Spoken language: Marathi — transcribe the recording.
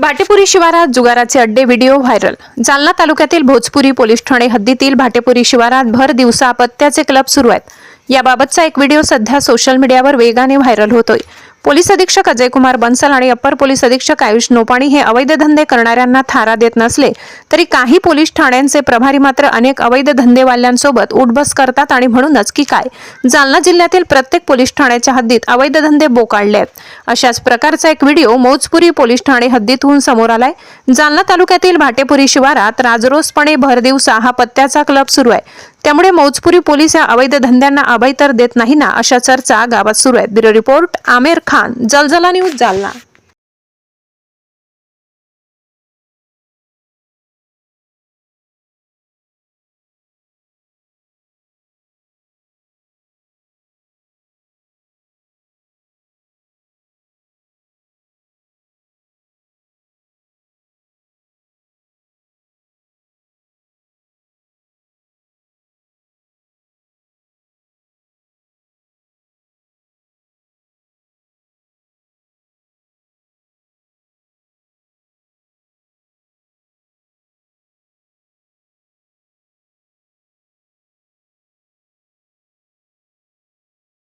भाटेपुरी शिवारात जुगाराचे अड्डे व्हिडिओ व्हायरल. जालना तालुक्यातील भोजपुरी पोलीस ठाणे हद्दीतील भाटेपुरी शिवारात भर दिवसा अपत्याचे क्लब सुरू आहेत. याबाबतचा एक व्हिडिओ सध्या सोशल मीडियावर वेगाने व्हायरल होतोय. पोलीस अधीक्षक अजय कुमार बन्सल आणि अप्पर पोलीस अधीक्षक आयुष नोपाणी हे अवैध धंदे करणाऱ्यांना थारा देत नसले तरी काही पोलीस ठाण्यांचे प्रभारी मात्र अनेक अवैध धंदेवाल्यांसोबत उठबस करतात आणि म्हणूनच की काय? जालना जिल्ह्यातील प्रत्येक पोलीस ठाण्याच्या हद्दीत अवैध धंदे बोकाळले आहेत. अशाच प्रकारचा एक व्हिडिओ मौजपुरी पोलीस ठाणे हद्दीतून समोर आलाय. जालना तालुक्यातील भाटेपुरी शिवारात राजरोसपणे भरदिवसा हा पत्त्याचा क्लब सुरू आहे. त्यामुळे मौजपुरी पोलीस या अवैध धंद्यांना अभय तर देत नाही ना अशा चर्चा गावात सुरू आहेत. Bureau report Amer Khan Jaljala news Jalna.